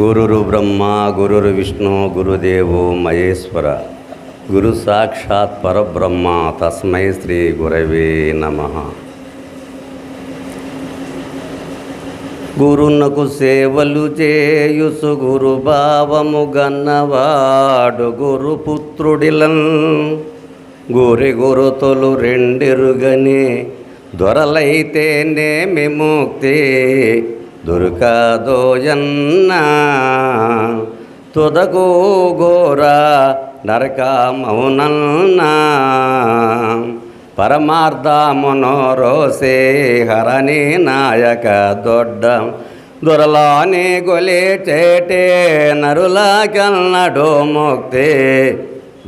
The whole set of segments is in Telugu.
గురురు బ్రహ్మ గురురు విష్ణు గురుదేవో మహేశ్వర. గురు సాక్షాత్ పరబ్రహ్మ తస్మై శ్రీ గురవే నమ. గురునకు సేవలు చేయుసు గురు భావము గన్నవాడు గురు పుత్రుడిలన్ గురి గురుతులు రెండిరుగని దొరలైతేనే విముక్తి. దొరకదోయన్నా తుదకు ఘోర నరకమౌనన్నా. పరమార్థమునోరోసే హరణి నాయక దొడ్డ. దొరలాని గొలి చేటే నరుల కన్నడు ముక్తి.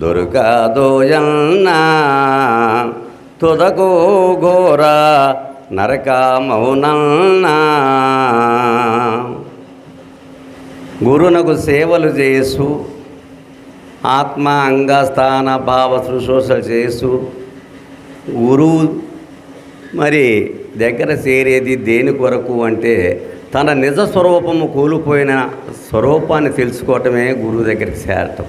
దొరకదోయన్నా తుదకు గోరా నరకమౌనన్నా గురునకు సేవలు చేసు ఆత్మ అంగస్థాన భావ శుశ్రూషలు చేసు గురువు మరి దగ్గర చేరేది దేని కొరకు అంటే తన నిజ స్వరూపము కోల్పోయిన స్వరూపాన్ని తెలుసుకోవటమే గురువు దగ్గరికి చేరటం.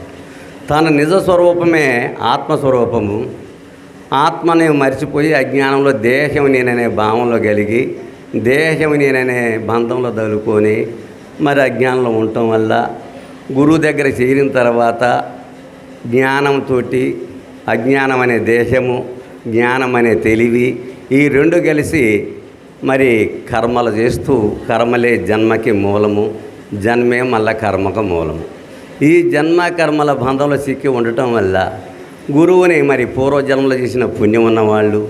తన నిజ స్వరూపమే ఆత్మస్వరూపము. ఆత్మని మర్చిపోయి అజ్ఞానంలో దేహం నేననే భావంలో కలిగి దేహం నేననే బంధంలో తలుకొని మరి అజ్ఞానంలో ఉండటం వల్ల గురువు దగ్గర చేరిన తర్వాత జ్ఞానంతో అజ్ఞానం అనే దేశము జ్ఞానం అనే తెలివి ఈ రెండు కలిసి మరి కర్మలు చేస్తూ కర్మలే జన్మకి మూలము జన్మే మళ్ళా కర్మకు మూలము. ఈ జన్మ కర్మల బంధంలో చిక్కి ఉండటం వల్ల గురువుని మరి పూర్వజన్మలో చేసిన పుణ్యం ఉన్నవాళ్ళు.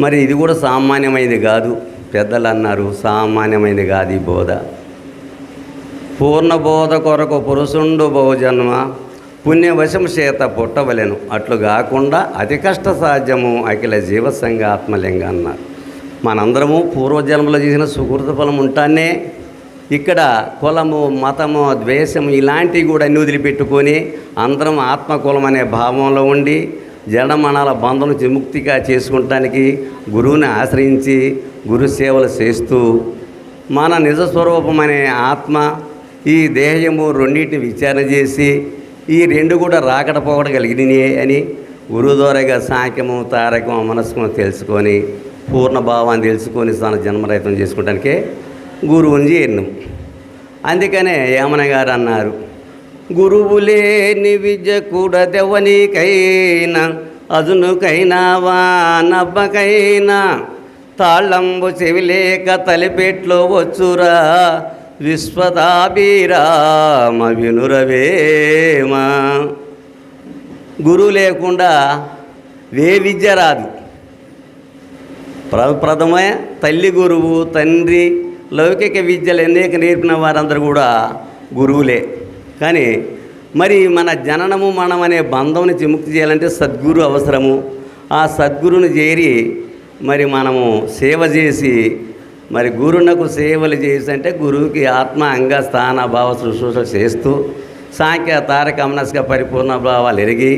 మరి ఇది కూడా సామాన్యమైనది కాదు. పెద్దలు అన్నారు సామాన్యమైనది కాదు ఈ బోధ. పూర్ణ బోధ కొరకు పురుషుండు బహుజన్మ పుణ్యవశం చేత పుట్టవలెను. అట్లు కాకుండా అతి కష్ట సాధ్యము అఖిల జీవసంగ ఆత్మలింగ అన్నారు. మనందరము పూర్వజన్మలో చేసిన సుకృత ఫలం ఉంటానే ఇక్కడ కులము మతము ద్వేషము ఇలాంటివి కూడా అన్ని వదిలిపెట్టుకొని అందరం ఆత్మకులం అనే భావంలో ఉండి జడమణాల బంధం నుంచి విముక్తిగా చేసుకుంటానికి గురువుని ఆశ్రయించి గురు సేవలు చేస్తూ మన నిజస్వరూపమనే ఆత్మ ఈ దేహము రెండింటిని విచారణ చేసి ఈ రెండు కూడా రాకడ పోకడ అని గురువు ద్వారాగా సాంఖ్యము తారకము మనస్కము తెలుసుకొని పూర్ణ భావాన్ని తెలుసుకొని తన జన్మరహితం చేసుకోవడానికే గురువుని చేరినాం. అందుకనే యామన గారు అన్నారు గురువు లేని విద్య కూడా దెవ్వనికైనా అదునుకైనా వానబ్బకైనా తాళంబు చెవిలేక తలిపెట్లో వచ్చురా విశ్వదాభిరామ వినురవేమ గురువు లేకుండా వే విద్య రాదు. ప్ర ప్రథమ తల్లి గురువు తండ్రి లౌకిక విద్యలు అనేక నేర్పిన వారందరూ కూడా గురువులే. కానీ మరి మన జననము మనం అనే బంధం నుంచి విముక్తి చేయాలంటే సద్గురు అవసరము. ఆ సద్గురుని చేరి మరి మనము సేవ చేసి మరి గురునకు సేవలు చేసి అంటే గురువుకి ఆత్మ అంగ స్థాన భావ శుశ్రూష చేస్తూ సాంఖ్య తారక అమనస్క పరిపూర్ణ భావాలు ఎరిగి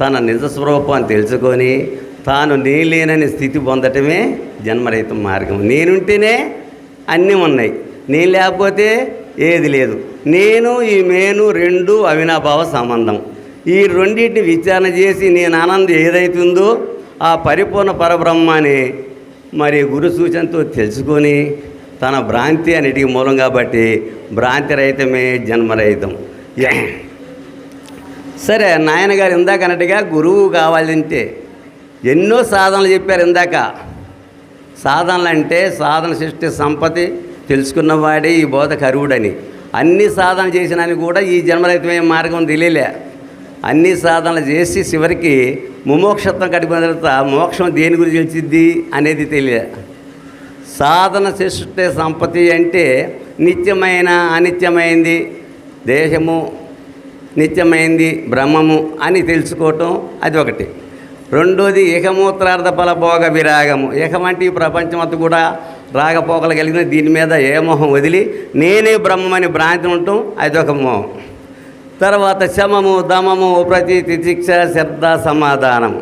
తన నిజ స్వరూపాన్ని తెలుసుకొని తాను నేలేనని స్థితి పొందటమే జన్మరహిత మార్గం. నేనుంటేనే అన్నీ ఉన్నాయి. నేను లేకపోతే ఏది లేదు. నేను ఈ మేను రెండు అవినాభావ సంబంధం. ఈ రెండింటిని విచారణ చేసి నేను ఆనందం ఏదైతుందో ఆ పరిపూర్ణ పరబ్రహ్మని మరి గురు సూచనతో తెలుసుకొని తన భ్రాంతి అన్నిటికీ మూలం కాబట్టి భ్రాంతి రహితమే జన్మరహితం సరే నాయనగారు ఇందాక అన్నట్టుగా గురువు కావాలంటే ఎన్నో సాధనలు చెప్పారు ఇందాక. సాధనలు అంటే సాధన సృష్టి సంపత్తి తెలుసుకున్నవాడే ఈ బోధ కరువుడని అన్ని సాధన చేసినని కూడా ఈ జన్మరహితమైన మార్గం తెలియలే. అన్ని సాధనలు చేసి చివరికి ముమోక్షత్వం కట్టుకున్న తర్వాత మోక్షం దేని గురించి తెలిసిద్ది అనేది తెలియదు సాధన సృష్టి సంపత్తి అంటే నిత్యమైన అనిత్యమైంది దేశము నిత్యమైంది బ్రహ్మము అని తెలుసుకోవటం అది ఒకటి. రెండోది ఏకమూత్రార్థ ఫలభోగ విరాగము. ఏకమంటే ఈ ప్రపంచమంతా కూడా రాగపోకలు కలిగిన దీని మీద ఏ మోహం వదిలి నేనే బ్రహ్మమని భ్రాంతి ఉండటం అది ఒక మోహం. తర్వాత శమము దమము ప్రతి తితిక్ష శబ్ద సమాధానము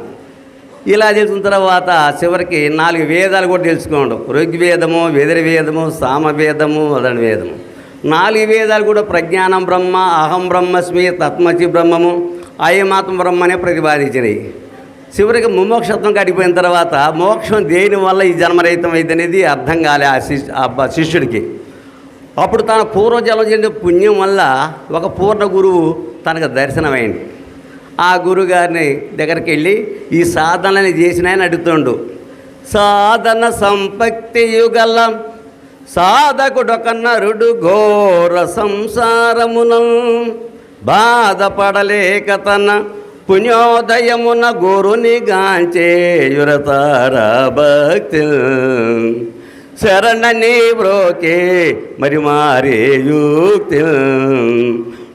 ఇలా తెలిసిన తర్వాత చివరికి నాలుగు వేదాలు కూడా తెలుసుకోండు. ఋగ్వేదము వెదిరివేదము సామవేదము వదన వేదము నాలుగు వేదాలు కూడా ప్రజ్ఞానం బ్రహ్మ అహం బ్రహ్మస్మి తత్మచి బ్రహ్మము అయమాత్మ బ్రహ్మనే ప్రతిపాదించినాయి. చివరికి ముమోక్షత్వం కడిపోయిన తర్వాత మోక్షం దేని వల్ల ఈ జన్మరహితం అయింది అనేది అర్థం కాలే ఆ శిష్యు ఆ శిష్యుడికి. అప్పుడు తన పూర్వజన్మ చెందిన పుణ్యం వల్ల ఒక పూర్ణ గురువు తనకు దర్శనమైంది. ఆ గురుగారిని దగ్గరికి వెళ్ళి ఈ సాధనని చేసిన ఆయన అడుగుతుండు సాధన సంపక్తి యుగల సాధకుడొక నరుడు ఘోర సంసారమునం బాధపడలేక తన పుణ్యోదయమున గురుని గాంచేయురతార భక్తి శరణని బ్రోకే మరి మారే యుక్తి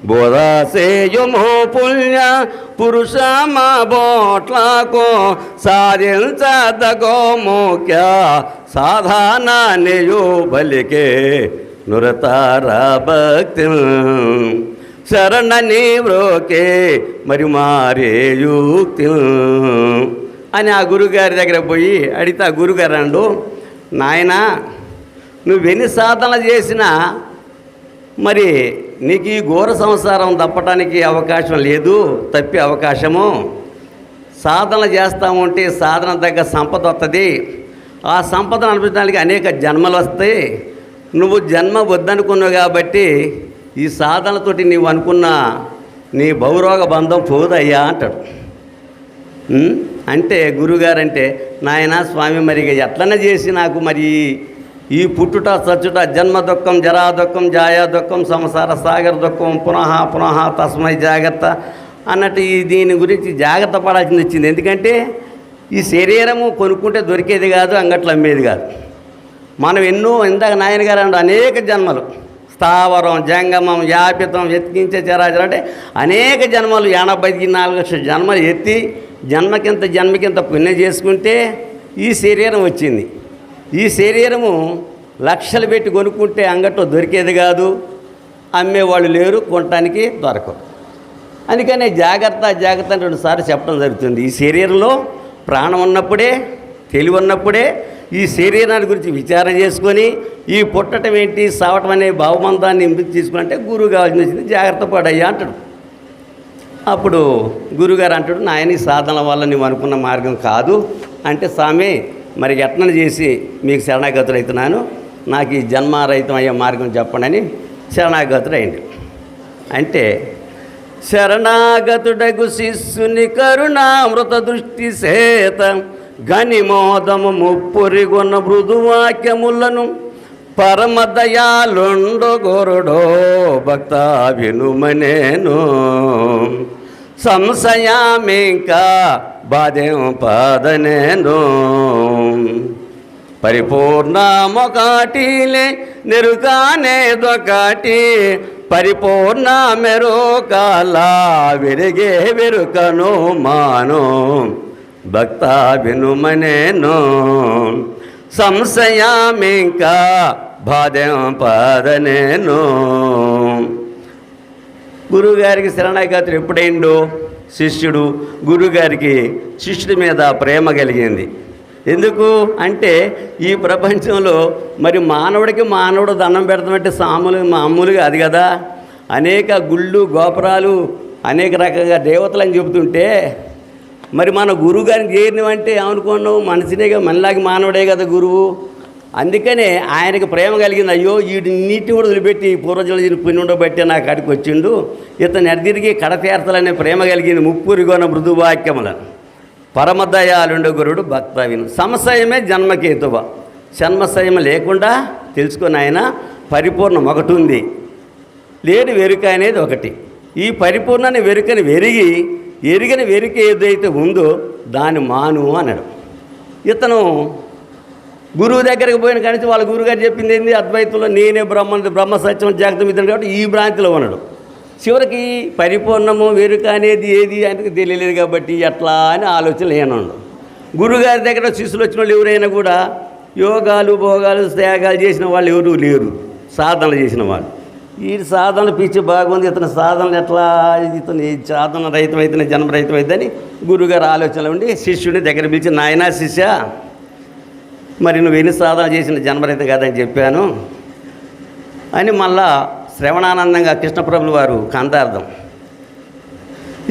బోధాసేయుమో పుణ్య పురుష మా బోట్లకు సాధించదగో ముఖ్య సాధారణయు బలికే నురతార భక్తి శరణని బ్రోకే మరి మారే యుక్తి అని ఆ గురుగారి దగ్గర పోయి అడిగితే ఆ గురుగారు అండు నాయనా నువ్వెన్ని సాధనలు చేసినా మరి నీకు ఈ ఘోర సంసారం తప్పటానికి అవకాశం లేదు తప్పే అవకాశము. సాధన చేస్తూ ఉంటే సాధన తగ్గ సంపద వస్తుంది ఆ సంపదను అనిపించడానికి అనేక జన్మలు వస్తాయి. నువ్వు జన్మ వద్దనుకున్నావు కాబట్టి ఈ సాధనతోటి నీవు అనుకున్న నీ బహురోగ బంధం పోదయ్యా అంటాడు. అంటే గురుగారంటే నాయన స్వామి మరి ఎట్లనే చేసి నాకు మరి ఈ పుట్టుట చచ్చుట జన్మ దుఃఖం జరా దుఃఖం జాయా దుఃఖం సంసార సాగర దుఃఖం పునః పునః తస్మై జాగ్రత్త అన్నట్టు ఈ దీని గురించి జాగ్రత్త పడాల్సింది వచ్చింది. ఎందుకంటే ఈ శరీరము కొనుక్కుంటే దొరికేది కాదు అంగట్లో అమ్మేది కాదు. మనం ఎన్నో ఇందాక నాయన గారు అనేక జన్మలు. స్థావరం జంగమం యాపితం ఎత్తికించే చరాచరం అంటే అనేక జన్మలు ఎనభై నాలుగు లక్షల జన్మలు ఎత్తి జన్మకింత జన్మకింత పుణ్యం చేసుకుంటే ఈ శరీరం వచ్చింది. ఈ శరీరము లక్షలు పెట్టి కొనుక్కుంటే అంగట్లో దొరికేది కాదు. అమ్మేవాళ్ళు లేరు కొనటానికి దొరకదు అందుకనే జాగ్రత్త జాగ్రత్త అని రెండుసార్లు చెప్పడం జరుగుతుంది. ఈ శరీరంలో ప్రాణం ఉన్నప్పుడే తెలివి ఉన్నప్పుడే ఈ శరీరాన్ని గురించి విచారం చేసుకొని ఈ పుట్టడం ఏంటి సావటం అనే భావమంతాన్ని ఎంపిక గురువు కావాల్సింది వచ్చింది జాగ్రత్త పడయ్యా అంటాడు. అప్పుడు గురుగారు అంటాడు నాయన ఈ సాధన వల్ల నువ్వు అనుకున్న మార్గం కాదు. అంటే స్వామి మరి ఎట్లని చేసి మీకు శరణాగతులు అవుతున్నాను నాకు ఈ జన్మారహితం అయ్యే మార్గం చెప్పండి అని శరణాగతుడు అయింది అంటే శరణాగతుడగు శిష్యుని కరుణామృత దృష్టి సేత గనిమోదము ముప్పురిగొన్న మృదువాక్యములను పరమదయాలుండు గోరుడో భక్త వినుమనేను సంశయామింకా బాధ్యం పాదనేను. పరిపూర్ణమొకటిలే నెరుకానేదొకటి పరిపూర్ణ మెరుకాల విరిగే విరుకను మాను. భక్త వినుమనేను సంశయామింకా బాధ్యం పాదనేను. గురువుగారికి శరణాగతులు ఎప్పుడైందో శిష్యుడు గురువుగారికి శిష్యుడి మీద ప్రేమ కలిగింది. ఎందుకు? అంటే ఈ ప్రపంచంలో మరి మానవుడికి మానవుడు దండం పెడతామంటే సాములు మామూలుగా అది కదా. అనేక గుళ్ళు గోపురాలు అనేక రకంగా దేవతలు అని చెబుతుంటే మరి మన గురువు గారిని చేరినవంటే ఏమనుకున్నావు? మనిషినేగా మనలాగే మానవుడే కదా గురువు. అందుకనే ఆయనకి ప్రేమ కలిగింది. అయ్యో వీటి నీటిని కూడా వదిలిపెట్టి పూర్వజల పుణ్యుండో బట్టి నాకు అడికి వచ్చిండు. ఇతను ఎడదిరిగి కడతీర్తలనే ప్రేమ కలిగింది ముప్పురిగోన మృదువాక్యములను. పరమదయాలుండు గురుడు భక్త విను సంశయమే జన్మకేతువ. జన్మశయం లేకుండా తెలుసుకుని ఆయన పరిపూర్ణం ఒకటి ఉంది లేని వెరుక అనేది ఒకటి. ఈ పరిపూర్ణాన్ని వెరుకని వెరిగి ఎరిగిన వెరుక ఏదైతే ఉందో దాన్ని మాను అన్నాడు ఇతను గురువు దగ్గరికి పోయిన కానీ వాళ్ళ గురుగారు చెప్పింది ఏంది? అద్వైతంలో నేనే బ్రహ్మ బ్రహ్మ సత్యం జాగ్రత్త ఇతను కాబట్టి ఈ భ్రాంతిలో ఉన్నాడు. చివరికి పరిపూర్ణము వెరుక అనేది ఏది అని తెలియలేదు కాబట్టి ఎట్లా అని ఆలోచన లేనుండు గురుగారి దగ్గర శిష్యులు వచ్చిన వాళ్ళు ఎవరైనా కూడా యోగాలు భోగాలు త్యాగాలు చేసిన వాళ్ళు ఎవరూ లేరు. సాధనలు చేసిన వాళ్ళు. ఈ సాధన పిచ్చి బాగుంది ఇతని సాధనలు ఎట్లా ఇతని సాధన రహితమైతేనే జన్మ రహితం అయితేని గురుగారు ఆలోచనలు ఉండి శిష్యుడిని దగ్గర పిలిచి నాయనా శిష్య మరి నువ్వు ఎన్ని సాధన చేసిన జన్మరహితం కాదని చెప్పాను. అని మళ్ళా శ్రవణానందంగా కృష్ణప్రభులు వారు కాంతార్థం.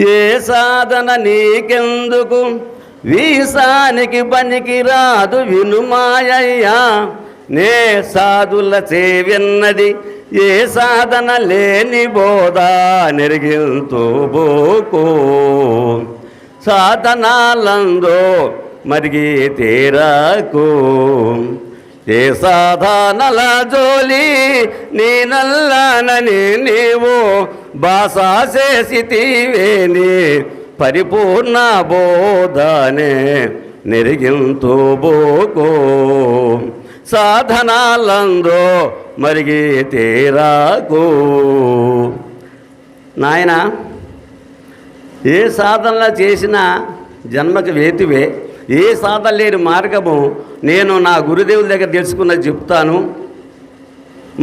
ఏ సాధన నీకెందుకు? వీసానికి పనికి రాదు వినుమాయ్యా నే సాధుల చేవిన్నది ఏ సాధన లేని బోధ నెరిగిల్తూ బోకు. సాధనాలందో మరిగి తీరకు. ఏ సాధనల జోలి నీ నల్లనని నీవు బాసా చేసివేని పరిపూర్ణ బోధనే నెరిగింతు బోకో. సాధనాలందో మరిగి తీరాకు. నాయనా ఏ సాధనలా చేసినా జన్మకి వేతివే ఏ సాధన లేని మార్గము నేను నా గురుదేవుల దగ్గర తెలుసుకున్నది చెప్తాను.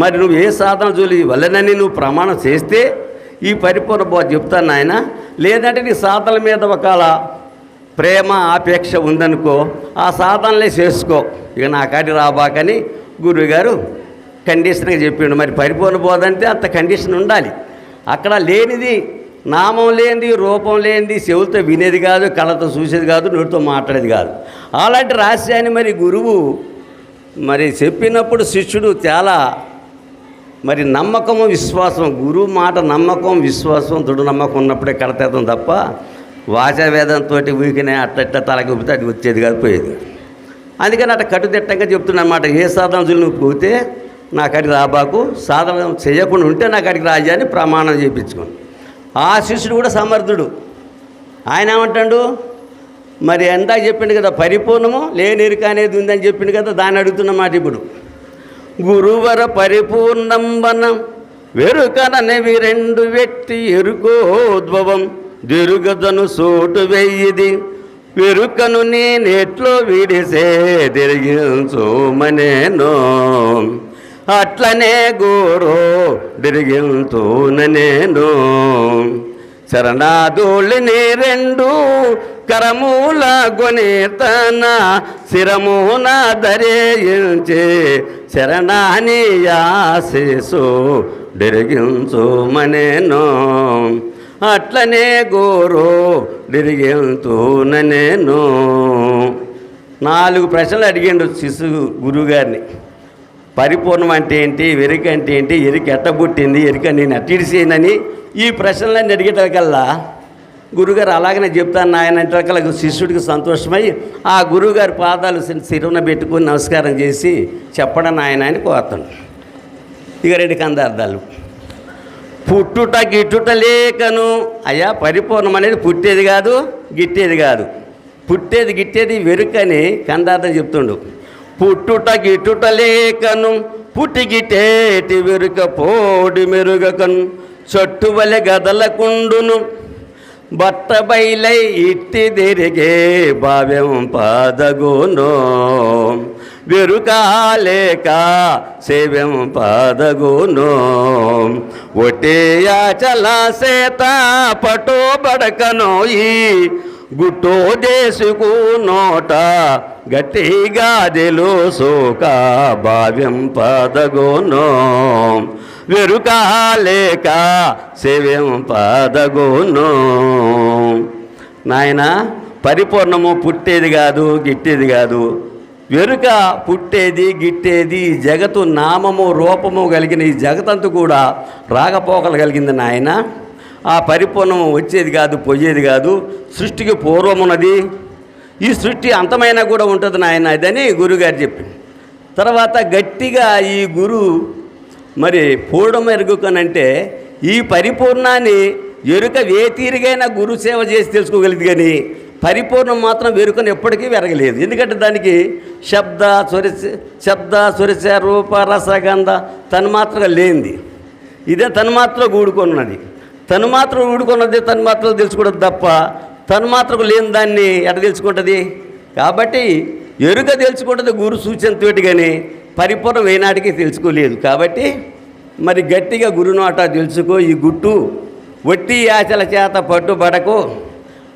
మరి నువ్వు ఏ సాధన జోలి వల్లనని నువ్వు ప్రమాణం చేస్తే ఈ పరిపూర్ణ చెప్తాను నాయన. లేదంటే నీ సాధనల మీద ఒకలా ప్రేమ ఆపేక్ష ఉందనుకో ఆ సాధనలే చేసుకో. ఇక నా కాటి రాబాకని గురువుగారు కండిషన్గా చెప్పిండు. మరి పరిపూర్ణ బోధ అంటే అంత కండిషన్ ఉండాలి. అక్కడ లేనిది నామం లేనిది రూపం లేనిది చెవులతో వినేది కాదు కళ్ళతో చూసేది కాదు నోటితో మాట్లాడేది కాదు. అలాంటి రహస్యాన్ని మరి గురువు మరి చెప్పినప్పుడు శిష్యుడు చాలా మరి నమ్మకము విశ్వాసం గురువు మాట నమ్మకం విశ్వాసం దృఢ నమ్మకం ఉన్నప్పుడే కడతేతం తప్ప వాచావేదంతో ఊకినే అట్ట ఇట్ట తలకి ఊపితే అది వచ్చేది కాదు పోయేది అందుకని అట్ట కట్టుదిట్టంగా చెప్తున్నమాట ఏ సాధనలు నువ్వు పోతే నా కాడికి రాబాకు సాధన చేయకుండా ఉంటే నా కాడికి రాజాని ప్రమాణం చేయించుకోండి ఆ శిష్యుడు కూడా సమర్థుడు. ఆయన ఏమంటాడు? మరి ఎంతా చెప్పిండు కదా పరిపూర్ణము లేనిరిక అనేది ఉందని చెప్పిండు కదా దాన్ని అడుగుతున్నమాట ఇప్పుడు. గురువర వెరుకన నెవి రెండు వెట్టి ఎరుకోద్భవం దిరుగదను సోటు వెయ్యిది వెరుకను నేనెట్లో విడిసే తిరిగించుమనేనో అట్లనే గోరో తిరిగింతుననేను శరణాదుల్ని రెండు కరమూల గుణితన శిరమున ధరేయించే శరణాని యాశిసు డిరిగించుమనేను అట్లనే గోరో నేను నాలుగు ప్రశ్నలు అడిగిండు శిశు గురువుగారిని పరిపూర్ణం అంటే ఏంటి? వెరిక అంటే ఏంటి? ఎరిక ఎట్ట పుట్టింది? ఎరిక నేను అట్టిడిసేనని ఈ ప్రశ్నలన్నీ అడిగేటకల్లా గురుగారు అలాగనే చెప్తాను ఆయన అంటే శిష్యుడికి సంతోషమై ఆ గురువుగారి పాదాలు శి- పెట్టుకుని నమస్కారం చేసి చెప్పడం ఆయన అని కోరుతాను ఇక రెండు కందార్థాలు. పుట్టుట గిట్టుట లేకను. అయ్యా పరిపూర్ణం అనేది పుట్టేది కాదు గిట్టేది కాదు. పుట్టేది గిట్టేది వెరుకని కందార్థం చెప్తుండు. పుట్టుట గిట్టుట లేకను పుట్టి గిట్టేటి వెరుక పోడి మెరుగకను. చెట్టు వలె గదలకుండును బట్ట బయలై ఇట్టి తిరిగే భావ్యం పాదగును. వెరుకాలేక శివం పాదగును. ఒటేయాచల సేత పటో బడకను ఈ గుట్టో దేశకు నోట గట్టిగా తెలుసోక భావ్యం పదగును. వెరుకాలేక శివం పదగును. నాయన పరిపూర్ణము పుట్టేది కాదు గిట్టేది కాదు. వెనుక పుట్టేది గిట్టేది ఈ జగత్తు నామము రూపము కలిగిన ఈ జగతంతు కూడా రాగపోకలు కలిగింది నాయన. ఆ పరిపూర్ణము వచ్చేది కాదు పోయేది కాదు సృష్టికి పూర్వమున్నది ఈ సృష్టి అంతమైనా కూడా ఉంటుంది నాయన ఇదని గురుగారు చెప్పింది. తర్వాత గట్టిగా ఈ గురు మరి పూడం ఎరుగుకనంటే ఈ పరిపూర్ణాన్ని ఎరుక వేతీరిగైన గురు సేవ చేసి తెలుసుకోగలిగింది కానీ పరిపూర్ణం మాత్రం వేరుకొని ఎప్పటికీ వెరగలేదు. ఎందుకంటే దానికి శబ్ద స్వరిశ శబ్ద స్వరిశ రూప రసగంధ తన్మాత్రగా లేనిది. ఇదే తన్మాత్ర ఊడుకున్నది. తన్మాత్ర ఊడుకున్నది తన్మాత్రలు తెలుసుకోవడం తప్ప తన్మాత్రకు లేని దాన్ని ఎట తెలుసుకుంటుంది? కాబట్టి ఎరుక తెలుసుకుంటుంది గురు సూచనతోటి కానీ పరిపూర్ణం ఏనాటికి తెలుసుకోలేదు. కాబట్టి మరి గట్టిగా గురునాట తెలుసుకో ఈ గుట్టు వట్టి ఆశల చేత పట్టుబడకు.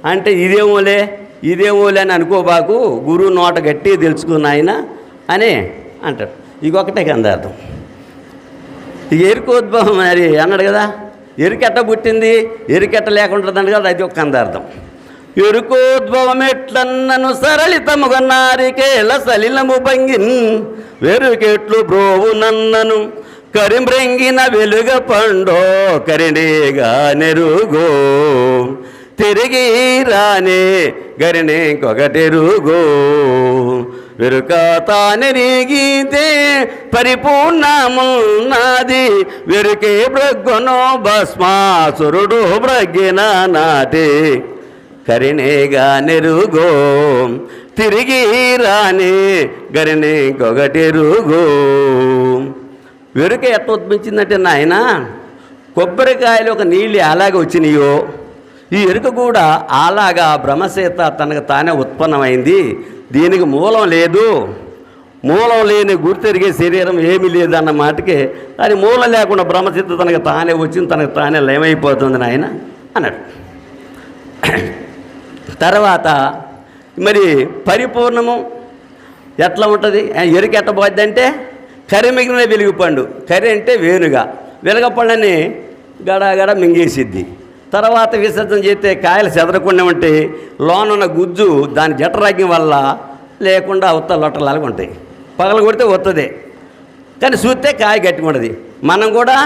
అంటే ఇదేమోలే ఇదేమోలే అని అనుకోబాకు గురువు నోట గట్టి తెలుసుకున్న ఆయన అని అంటాడు. ఇంకొకటే కందార్థం ఇక ఎరుకోద్భవం మరి అన్నాడు కదా ఎరుకెట్ట పుట్టింది ఎరుకెట్ట లేకుంటుందండి కదా అది ఒక కందార్థం ఎరుకోద్భవం ఎట్లన్నను సరళితముగా నారికేల సలిలము భంగిన్ వెరుకెట్లు బ్రోవు నన్నను కరింబ్రెంగిన వెలుగ పండో కరిడేగా నెరుగో. తిరిగి రానే గరిని ఇంకొకటెరుగో. వెరుక తానిరిగితే పరిపూర్ణమున్నది. వెరుకే బ్రగ్గును భస్మాసురుడు బ్రగ్గిన నాటి కరిణేగా నెరుగో. తిరిగి రాని గరిని ఇంకొకటెరుగో. వెరుక ఎట్లా ఉద్భించిందంటే నాయన కొబ్బరికాయలు ఒక నీళ్ళు అలాగే వచ్చినాయో ఈ ఎరుక కూడా అలాగా బ్రహ్మసీత తనకు తానే ఉత్పన్నమైంది. దీనికి మూలం లేదు. మూలం లేని గుర్తెరిగే శరీరం ఏమీ లేదన్న మాటకి దాని మూలం లేకుండా బ్రహ్మసిద్ధ తనకు తానే వచ్చింది తనకు తానే లయమైపోతుంది నాయన అన్నాడు. తర్వాత మరి పరిపూర్ణము ఎట్లా ఉంటుంది? ఎరుక ఎట్ట పోద్ది అంటే కర్రి మిగిలిన వెలుగుపండు కర్రీ అంటే వేనుగా వెలగపండని గడగడ మింగేసిద్ది. తర్వాత విసర్జన చేస్తే కాయలు చెదరకుండా ఉంటే లోనున్న గుజ్జు దాని జఠరాగ్యం వల్ల లేకుండా ఉత్త లొట్టలాగా ఉంటాయి. పగలు కొడితే వస్తుంది కానీ చూస్తే కాయ గట్టిగా ఉండదు. మనం కూడా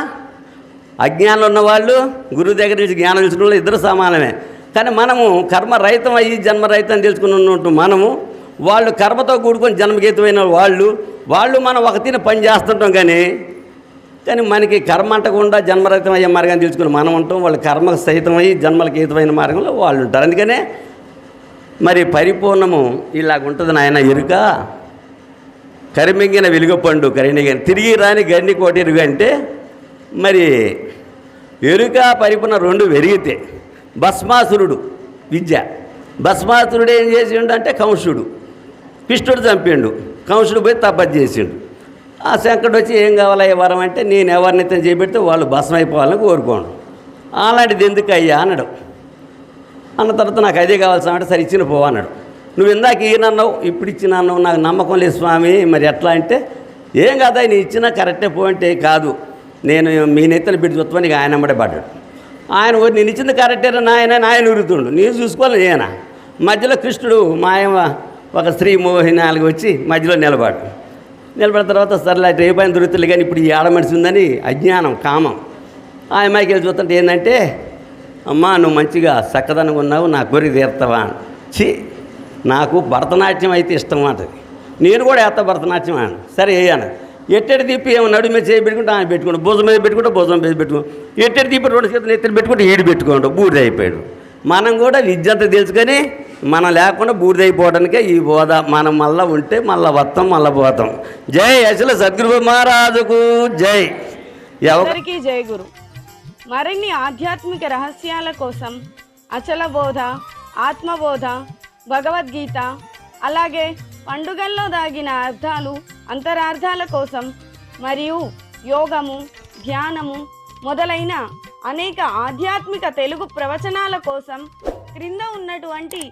అజ్ఞానం ఉన్నవాళ్ళు గురువు దగ్గర నుంచి జ్ఞానం తెలుసుకున్న వాళ్ళు ఇద్దరు సమానమే. కానీ మనము కర్మ రహితం అయ్యి జన్మ రహితం తెలుసుకుని ఉన్నట్టు మనము వాళ్ళు కర్మతో కూడుకొని జన్మగీతమైన వాళ్ళు వాళ్ళు మనం ఒక తిని పని చేస్తుంటాం కానీ కానీ మనకి కర్మ అంటకుండా జన్మరహితం అయ్యే మార్గాన్ని తెలుసుకుని మనం ఉంటాం వాళ్ళు కర్మ సహితమై జన్మలకు హితమైన మార్గంలో వాళ్ళు ఉంటారు. అందుకనే మరి పరిపూర్ణము ఇలాగ ఉంటుంది నాయన ఎరుక? కరిమింగిన వెలుగపండు కరిణిగా తిరిగి రాని గరిని కోటి ఎరుగు అంటే మరి ఎరుక పరిపూర్ణ రెండు వెరిగితే భస్మాసురుడు విద్య. భస్మాసురుడు ఏం చేసిండు అంటే కంసుడు. కృష్ణుడు చంపిండు. కంసుడు పోయి తపస్సు చేసిండు. ఆ శంకడు వచ్చి ఏం కావాలా ఈ వరం అంటే నేను ఎవరినైతే చేపెడితే వాళ్ళు భస్మం అయిపోవాలని కోరుకోను. అలాంటిది ఎందుకు అయ్యా అన్నాడు. అన్న తర్వాత నాకు అదే కావాల్సిన అంటే సరే ఇచ్చిన పో అన్నాడు. నువ్వు ఇందాక ఈయనన్నావు ఇప్పుడు ఇచ్చిన అన్నావు నాకు నమ్మకం లేదు స్వామి మరి ఎట్లా అంటే ఏం కాదా నీ ఇచ్చినా కరెక్టే పో అంటే కాదు. నేను మీ నెత్తలు బిడ్డ చూస్తామని ఆయన అమ్మడే పడ్డాడు. ఆయన ఓ నేను ఇచ్చింది కరెక్టేనా నాయన నాయన ఉరుతుండు. నేను చూసుకోవాలి నేనా మధ్యలో కృష్ణుడు మాయమ ఒక స్త్రీ మోహినాలుగు వచ్చి మధ్యలో నిలబడ్డాడు. నిలబడిన తర్వాత సర్లే అటు పైన దొరుకుతుంది కానీ ఇప్పుడు ఈ ఆడ మనిషి ఉందని అజ్ఞానం కామం. ఆ అమ్మాయికి వెళ్ళి చూస్తుంటే ఏంటంటే అమ్మా నువ్వు మంచిగా చక్కదనంగా ఉన్నావు నా కోరిక తీర్తావా? ఛీ నాకు భరతనాట్యం అయితే ఇష్టం మాట నేను కూడా వేస్తా భరతనాట్యం అని. సరే వేయను ఎట్టడి తిప్పి ఏమో నడు మీద చేయి పెట్టుకుంటే ఆయన పెట్టుకోండి భుజం మీద పెట్టుకుంటే భుజం మీద పెట్టుకోండి ఎట్టడి తిప్పి రెండు చేతులు ఎత్తులు పెట్టుకుంటే ఏడు పెట్టుకోండి బూడిద అయిపోయాడు. మనం కూడా విద్యంత తెలుసుకొని మనం లేకుండా బూడిద ఈ బోధ. మనం మళ్ళా ఉంటే మళ్ళా వస్తాం మళ్ళా పోతాం. జై అసలు సద్గురు మహారాజుకు. జై. ఎవరికి జై గురు. మరిన్ని ఆధ్యాత్మిక రహస్యాల కోసం అచల బోధ ఆత్మబోధ భగవద్గీత అలాగే పండుగల్లో దాగిన అర్థాలు అంతరార్థాల కోసం మరియు యోగము ధ్యానము మొదలైన అనేక ఆధ్యాత్మిక తెలుగు ప్రవచనాల కోసం క్రింద ఉన్నటువంటి